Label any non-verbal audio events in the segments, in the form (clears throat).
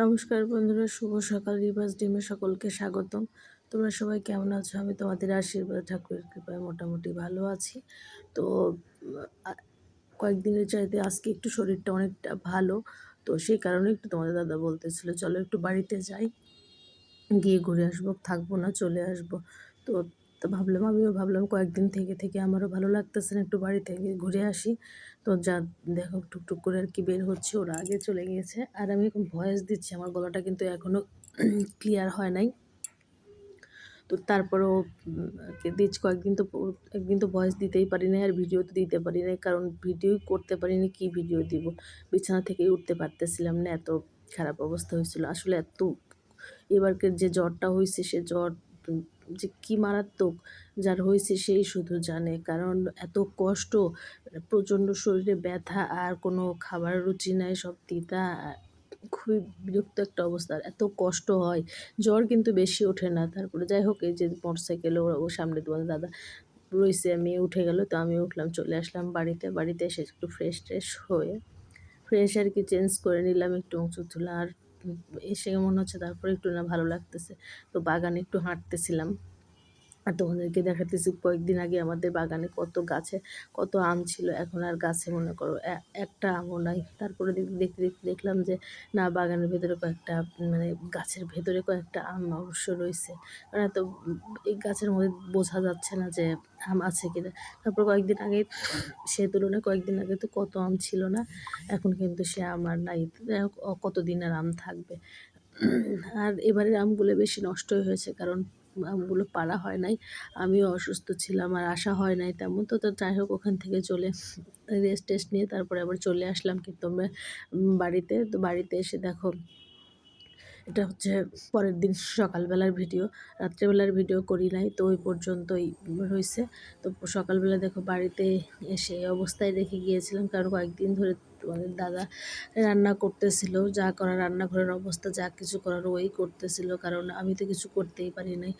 নমস্কার বন্ধুরা, শুভ সকাল রিভার্স ডিমে সকলকে স্বাগতম। তোমরা সবাই কেমন আছো? আমি তোমাদের আশীর্বাদ, ঠাকুরের কৃপায় মোটামুটি ভালো আছি। তো কয়েকদিনের চাইতে আজকে একটু শরীরটা অনেকটা ভালো, তো সেই কারণে একটু তোমাদের দাদা বলতেছিল, চলো একটু বাড়িতে যাই। গিয়ে ঘুরে আসব, থাকব না, চলে আসব। তো তো ভাবলাম, আমিও ভাবলাম কয়েকদিন থেকে থেকে আমারও ভালো লাগতেছে না, একটু বাড়ি থেকে ঘুরে আসি। তো যা দেখো, টুকটুক করে আর কি বের হচ্ছে, ওরা আগে চলে গিয়েছে। আর আমি এখন ভয়েস দিচ্ছি, আমার গলাটা কিন্তু এখনও ক্লিয়ার (clears throat) হয় নাই। তো তারপরেও দিচ্ছি কয়েকদিন তো একদিন তো ভয়েস দিতেই পারি না আর ভিডিও তো দিতে পারি না কারণ ভিডিওই করতে পারিনি, কি ভিডিও দিব? বিছানা থেকেই উঠতে পারতেছিলাম না, এত খারাপ অবস্থা হয়েছিল। আসলে এত, এবারকে যে জ্বরটা হয়েছে, সে জ্বর যে কি মারাত্মক যার হয়েছে সেই শুধু জানে। কারণ এত কষ্ট, প্রচণ্ড শরীরে ব্যথা আর কোনো খাবার রুচি নাই, সব তিতা, খুবই বিরক্ত একটা অবস্থা। এত কষ্ট হয়, জ্বর কিন্তু বেশি ওঠে না। তারপরে যাই হোক, এই যে মোটরসাইকেলে ওরা, ও সামনে তোমার দাদা রয়েছে আমি উঠে গেল। তো আমি উঠলাম, চলে আসলাম বাড়িতে। বাড়িতে এসে একটু ফ্রেশ ট্রেশ হয়ে ফ্রেশ আর কি চেঞ্জ করে নিলাম, একটু উঁচু তুলা আর এসে মনে হচ্ছে তারপরে একটু না ভালো লাগতেছে। তো বাগানে একটু হাঁটতেছিলাম। আর তোমাদেরকে দেখাতেছি কয়েকদিন আগে আমাদের বাগানে কত গাছে কত আম ছিল, এখন আর গাছে মনে করো একটা আমও নাই। তারপরে দেখ- দেখতে দেখতে দেখলাম যে, না, বাগানের ভেতরে কয়েকটা মানে গাছের ভেতরে কয়েকটা আম অবশ্য রয়েছে। কারণ এত, এই গাছের মধ্যে বোঝা যাচ্ছে না যে আম আছে কিনা। তারপর কয়েকদিন আগে সে তুলনায় কয়েকদিন আগে তো কত আম ছিল না, এখন কিন্তু সে আম আর নাই। কতদিন আর আম থাকবে? আর এবারের আমগুলো বেশি নষ্টই হয়েছে কারণ আমগুলো পারা হয় নাই। আমিও অসুস্থ ছিলাম আর আসা হয় নাই তেমন। তো তো যাই হোক, ওখান থেকে চলে রেস্ট টেস্ট নিয়ে তারপরে আবার চলে আসলাম। কিন্তু আমরা বাড়িতে, তো বাড়িতে এসে দেখো এটা হচ্ছে পরের দিন সকালবেলার ভিডিও। রাত্রেবেলার ভিডিও করি নাই, তো ওই পর্যন্তই রয়েছে। তো সকালবেলা দেখো বাড়িতে এসে অবস্থায় রেখে গিয়েছিলাম, কারণ কয়েকদিন ধরে তোমাদের দাদা রান্না করতেছিল, যা করার রান্নাঘরের অবস্থা, যা কিছু করার ওই করতেছিল, কারণ আমি তো কিছু করতেই পারি নাই।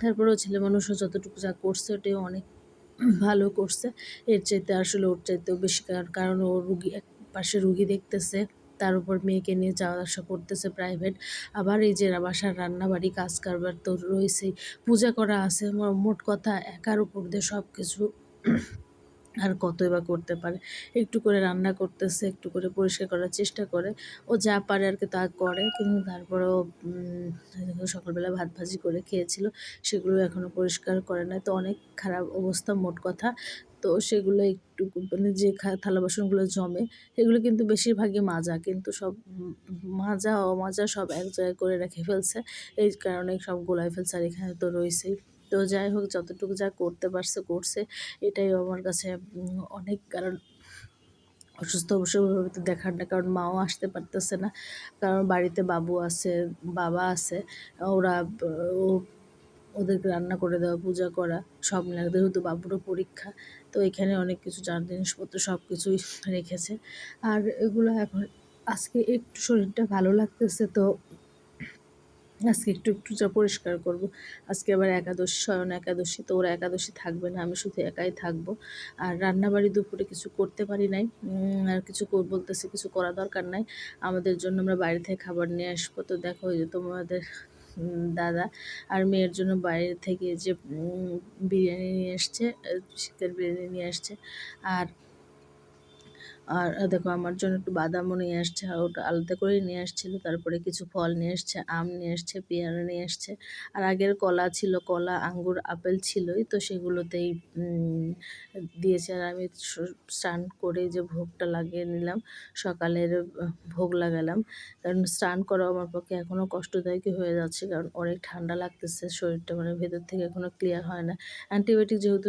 তারপরেও ছেলে মানুষও যতটুকু যা করছে, ওটাই অনেক ভালো করছে। এর চাইতে আসলে ওর চাইতেও বেশি কারণ কারণ ও রুগী, এক পাশে রুগী দেখতেছে। তার উপর মেয়েকে নিয়ে যাওয়া আসা করতেছে প্রাইভেট আবার এই যে বাসার রান্নাবাড়ি কাজ কারবার তো রয়েছেই। পূজা করা আছে মোট কথা একার উপর দিয়ে সব কিছু (clears throat) আর কতই বা করতে পারে। একটু করে রান্না করতেছে, একটু করে পরিষ্কার করার চেষ্টা করে। ও যা পারে আর কি তা করে, কিন্তু তারপরেও সকালবেলা ভাত ভাজি করে খেয়েছিল, সেগুলো এখনও পরিষ্কার করে নাই। তো অনেক খারাপ অবস্থা মোট কথা। তো সেগুলো একটু মানে যে থালা বাসনগুলো জমে, এগুলো কিন্তু বেশিরভাগই মাজা। কিন্তু সব মাজা, অমাজা সব এক জায়গায় করে রেখে ফেলছে। এই কারণে সব গোলায় ফেলছে আর এখানে তো রয়েছেই। তো যাই হোক, যতটুকু যা করতে পারছে, করছে। এটাই আমার কাছে অনেক কারণ। অসুস্থ অবশ্য ওইভাবে তো দেখার না, কারণ মাও আসতে পারতেছে না। কারণ বাড়িতে বাবু আছে, বাবা আছে, ওরা, ও ওদেরকে রান্না করে দেওয়া, পূজা করা, সব মিলে, যেহেতু বাবুরও পরীক্ষা, তো এখানে অনেক কিছু যার জিনিসপত্র সব কিছুই রেখেছে। আর এগুলো এখন আজকে একটু শরীরটা ভালো লাগতেছে, তো আজকে একটু একটু যা পরিষ্কার করব। আজকে আবার একাদশী, স্বয়ন একাদশী, তো ওরা একাদশী থাকবে না, আমি শুধু একাই থাকব। আর রান্নাবাড়ি দুপুরে কিছু করতে পারি নাই আর কিছু বলতেছে কিছু করা দরকার নাই। আমাদের জন্য আমরা বাইরে থেকে খাবার নিয়ে আসব, তো দেখো ওই যে তোমাদের দাদা আর মেয়ের জন্য বাইরে থেকে যে বিরিয়ানি নিয়ে এসছে চিকেন বিরিয়ানি নিয়ে আসছে আর আর দেখো আমার জন্য একটু বাদামও নিয়ে আসছে, আর ওটা আলাদা করেই নিয়ে আসছিল। তারপরে কিছু ফল নিয়ে আসছে, আম নিয়ে আসছে, পেয়ারা নিয়ে আসছে। আর আগের কলা ছিল, কলা, আঙ্গুর, আপেল ছিলই, তো সেগুলোতেই দিয়েছে। আর আমি স্নান করে যে ভোগটা লাগিয়ে নিলাম, সকালের ভোগ লাগালাম। কারণ স্নান করা আমার পক্ষে এখনও কষ্টদায়কই হয়ে যাচ্ছে, কারণ অনেক ঠান্ডা লাগতেছে, শরীরটা মানে ভেতর থেকে এখনও ক্লিয়ার হয় না। অ্যান্টিবায়োটিক যেহেতু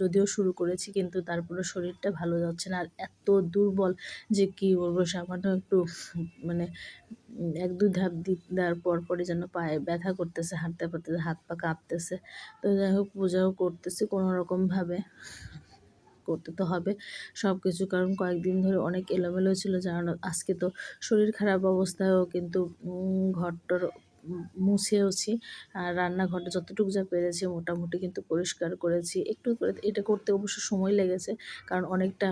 যদিও শুরু করেছি, কিন্তু তারপরে শরীরটা ভালো যাচ্ছে না। আর এত দুর্বল যে কি বলব, সামান্য একটু মানে এক, দুই ধাপ দি- দেওয়ার পর পরে যেন পায়ে ব্যথা করতেছে, হাঁটতে পারতেছে হাত পা কাঁপতেছে। তো যাই হোক, পূজাও করতেছি কোনো রকমভাবে করতে তো হবে সব কিছু কারণ কয়েকদিন ধরে অনেক এলোমেলো ছিল জানো আজকে তো শরীর খারাপ অবস্থায়ও কিন্তু ঘরটার মুছেওছি। আর রান্নাঘরটা যতটুকু যা পেরেছি মোটামুটি কিন্তু পরিষ্কার করেছি। একটু এটা করতে অবশ্য সময় লেগেছে, কারণ অনেকটা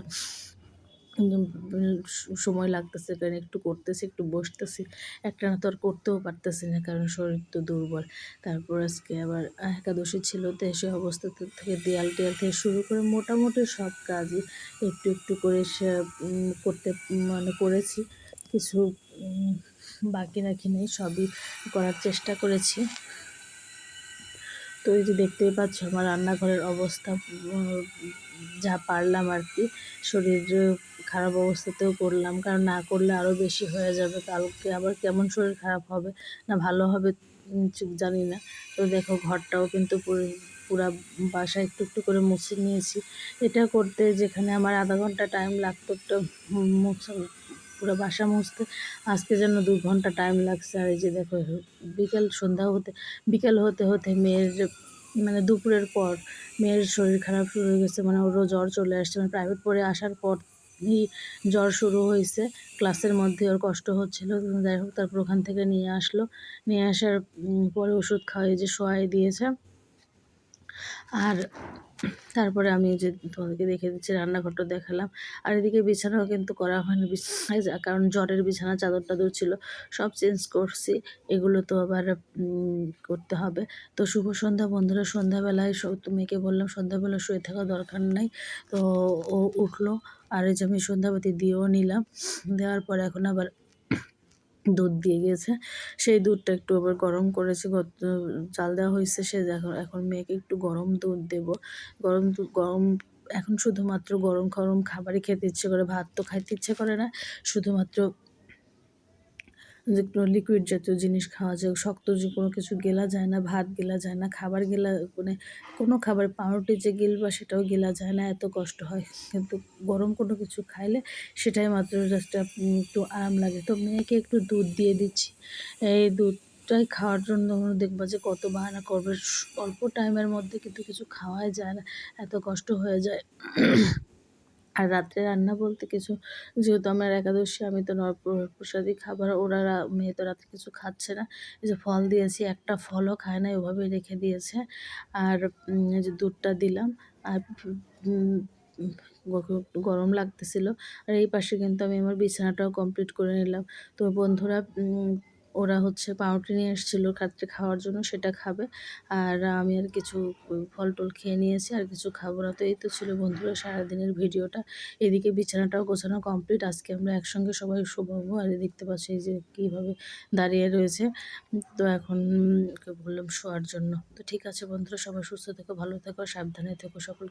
সময় লাগতেছে, কারণ একটু করতেছি, একটু বসতেছি। একটা না তো আর করতেও পারতেছি না, কারণ শরীর তো দুর্বল। তারপর আজকে আবার একাদশী ছিল, তো সে অবস্থা থেকে দেয়াল টেয়াল থেকে শুরু করে মোটামুটি সব কাজই একটু একটু করে সে করতে মানে করেছি। কিছু বাকি রাখি নেই, সবই করার চেষ্টা করেছি। তো এই যে দেখতেই পাচ্ছ আমার রান্নাঘরের অবস্থা যা পারলাম আর কি। শরীর খারাপ অবস্থাতেও করলাম কারণ না করলে আরও বেশি হয়ে যাবে। কালকে আবার কেমন শরীর খারাপ হবে, না ভালো হবে জানি না। তো দেখো ঘরটাও কিন্তু পুরা বাসা একটু একটু করে মুছে নিয়েছি। এটা করতে যেখানে আমার আধা ঘণ্টা টাইম লাগতো, একটা মুছে পুরো বাসা মুছতে। আজকে যেন দু ঘণ্টা টাইম লাগছে। আর এই যে দেখো, বিকেল সন্ধ্যা হতে, বিকেল হতে হতে মেয়ের মানে দুপুরের পর মেয়ের শরীর খারাপ শুরু হয়ে গেছে। মানে ওরও জ্বর চলে আসছে। মানে প্রাইভেট পড়ে আসার পর জ্বর শুরু হয়েছে। ক্লাসের মধ্যে ওর কষ্ট হচ্ছিল। যাই হোক, তারপর ওখান থেকে নিয়ে আসলো। নিয়ে আসার পরে ওষুধ খাওয়াই যে শোয়াই দিয়েছে। আর তারপরে আমি যে তোমাদেরকে দেখে দিচ্ছি, রান্নাঘরটা দেখালাম। আর এদিকে বিছানাও কিন্তু করা হয়নি, বিছানায় কারণ জ্বরের বিছানা চাদর টাদর ছিল, সব চেঞ্জ করছি। এগুলো তো আবার করতে হবে। তো শুভ সন্ধ্যা বন্ধুরা, সন্ধ্যাবেলায় সব মেয়েকে বললাম সন্ধ্যাবেলা শুয়ে থাকা দরকার নাই। তো ও উঠল, আর এই যে আমি সন্ধ্যাবাতি দিয়েও নিলাম। দেওয়ার পর এখন আবার দুধ দিয়ে গিয়েছে সেই দুধটা একটু আবার গরম করেছি। চাল দেওয়া হয়েছে, সে এখন এখন মেয়েকে একটু গরম দুধ দেব। গরম দুধ গরম, এখন শুধুমাত্র গরম গরম খাবারই খেতে ইচ্ছে করে, ভাত তো খাইতে ইচ্ছে করে না। শুধুমাত্র যে একটু লিকুইড জাতীয় জিনিস খাওয়া যায়, শক্ত যে কোনো কিছু গেলা যায় না, ভাত গেলা যায় না, খাবার গেলা মানে কোনো খাবার পাউরুটি যে গিলবা সেটাও গেলা যায় না, এত কষ্ট হয়। কিন্তু গরম কোনো কিছু খাইলে সেটাই মাত্র জাস্ট একটু আরাম লাগে। তো মেয়েকে একটু দুধ দিয়ে দিচ্ছি। এই দুধ দুধটাই খাওয়ার জন্য দেখবা যে কত বাহানা করবে। অল্প টাইমের মধ্যে কিন্তু কিছু খাওয়াই যায় না, এত কষ্ট হয়ে যায়। আর রাত্রে রান্না বলতে কিছু, যেহেতু আমার একাদশী, আমি তো প্রসাদী খাবার, ওরা মেয়ে তো রাত্রে কিছু খাচ্ছে না। এই যে ফল দিয়েছি, একটা ফলও খায় না ওভাবে রেখে দিয়েছে। আর যে দুধটা দিলাম, আর গরম লাগতেছিল। আর এই পাশে কিন্তু আমি আমার বিছানাটাও কমপ্লিট করে নিলাম। তো বন্ধুরা ওরা হচ্ছে পাউরুটি নিয়ে এসেছিল রাত্রে খাওয়ার জন্য, সেটা খাবে। আর আমি আর কিছু ফল টল খেয়ে নিয়েছি, আর কিছু খাব না। তো এই তো ছিল বন্ধুরা সারাদিনের ভিডিওটা। এদিকে বিছানাটাও গোছানো কমপ্লিট আজকে আমরা একসঙ্গে সবাই শোভাবো আর দেখতে পাচ্ছি যে কীভাবে দাঁড়িয়ে রয়েছে। তো এখন বললাম শোয়ার জন্য। তো ঠিক আছে বন্ধুরা, সবাই সুস্থ থেকো, ভালো থেকো, সাবধানে থেকো সকল